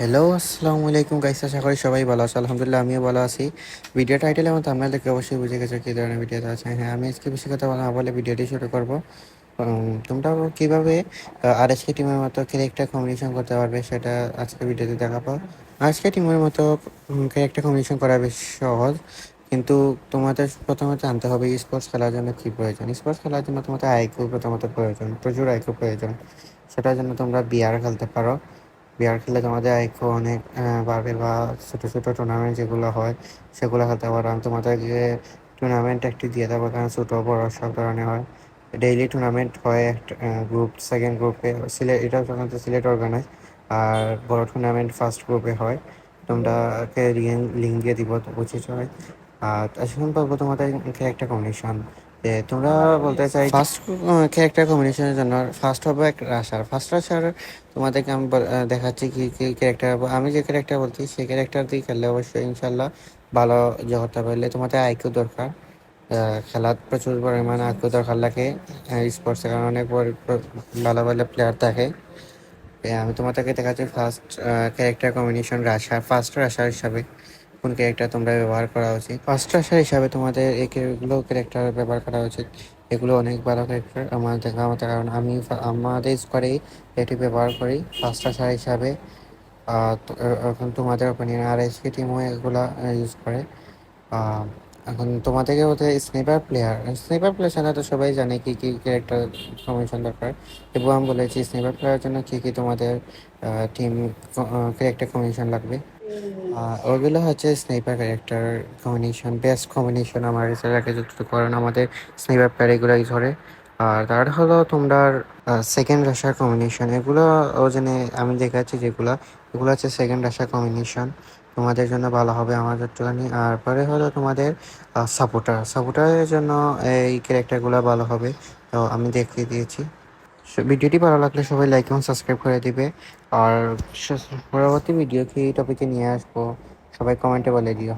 Hello আসসালামু আলাইকুম guys আশা করি সবাই ভালো আছে। আলহামদুলিল্লাহ, আমিও ভালো আছি। ভিডিও টাইটেলের মতো আপনারা দেখে অবশ্যই বুঝে গেছো কী ধরনের ভিডিওতে আছে। হ্যাঁ আমি আজকে বেশি কথা বলা বলে ভিডিওটি শুরু করব। তোমরা কীভাবে আর এস কে টিমের মতো ক্যারেক্টার কম্বিনেশন করতে পারবে সেটা আজকে ভিডিওতে দেখাবো। আজকে টিমের মতো ক্যারেক্টার কম্বিনেশন করা বেশ সহজ। কিন্তু তোমাদের প্রথমে জানতে হবে স্পোর্টস খেলার জন্য কী প্রয়োজন? স্পোর্টস খেলার জন্য তোমাদের আইকিউ প্রথমত প্রয়োজন, প্রচুর আইকিউ প্রয়োজন। সেটার জন্য তোমরা বিয়ার খেলতে পারো। বিয়ার খেললে তোমাদের আইকিউ অনেক বাড়বে বা ছোটো ছোটো টুর্নামেন্ট যেগুলো হয়, সেগুলো খেলতে পারো। আমি তোমাদেরকে টুর্নামেন্ট একটি দিয়ে দেবো, কারণ ছোটো, বড় সব ধরনের হয়। ডেইলি টুর্নামেন্ট হয় একটা গ্রুপ সেকেন্ড গ্রুপে সিলেট এটা সাধারণত সিলেট অর্গানাইজ আর বড় টুর্নামেন্ট ফার্স্ট গ্রুপে হয়। তোমরাকে লিঙ্ক দিয়ে দিব, তো বুঝেছ হয় আর এখন বলব তোমাদের একটা কম্বিনেশন যে তোমরা বলতে চাই ফার্স্ট ক্যারেক্টার কম্বিনেশনের জন্য? ফার্স্ট হবে এক রাশার। ফার্স্ট রাশার তোমাদেরকে আমি দেখাচ্ছি কি কি ক্যারেক্টার আমি যে ক্যারেক্টার বলছি, সেই ক্যারেক্টার দিয়ে খেললে অবশ্যই ইনশাল্লাহ ভালো করতে পারলে তোমাদের আইকিউ দরকার। খেলার প্রচুর পরিমাণে আগ্রহ দরকার লাগে। স্পোর্টসের কারণে অনেক ভালো ভালো প্লেয়ার থাকে। আমি তোমাদেরকে দেখাচ্ছি first character combination rusher. First rusher হিসাবে। কোন ক্যারেক্টার তোমরা ব্যবহার করা উচিত? ফার্স্ট রাশার হিসাবে তোমাদের এই এগুলো ক্যারেক্টার ব্যবহার করা উচিত। এগুলো অনেক ভালো ক্যারেক্টার আমার দেখা মতো, কারণ আমি আমাদের স্কোয়ারেই এটি ব্যবহার করি ফার্স্ট রাশার হিসাবে। এখন তোমাদের ওপিনিয়ন আর এসকে টিমও এগুলো ইউজ করে। এখন তোমাদেরকে হতে স্নাইপার প্লেয়ার স্নাইপার প্লেয়ার ছাড়া তো সবাই জানে কি কি ক্যারেক্টার কমিশন দরকার। এবং আমি বলেছি স্নাইপার প্লেয়ারের জন্য কি কি তোমাদের টিম ক্যারেক্টার কমিশন লাগবে। ওগুলো হচ্ছে sniper character combination best combination আমার রিসার্চে যতটুকু, কারণ আমাদের স্নাইপার প্লেয়ার এগুলোই ধরে। আর তার হলো তোমরা সেকেন্ড রাশার কম্বিনেশন এগুলো ও জেনে আমি দেখাচ্ছি যেগুলো, এগুলো হচ্ছে সেকেন্ড রাশার কম্বিনেশন তোমাদের জন্য ভালো হবে আমার একটুখানি আর পরে হলো তোমাদের সাপোর্টার সাপোর্টারের জন্য এই ক্যারেক্টারগুলো ভালো হবে। তো আমি দেখিয়ে দিয়েছি। ভিডিওটি ভালো লাগলে সবাই লাইক এবং সাবস্ক্রাইব করে দিবে। আর পরবর্তী ভিডিও কি টপিকে নিয়ে আসব। সবাই কমেন্টে বলে দিও।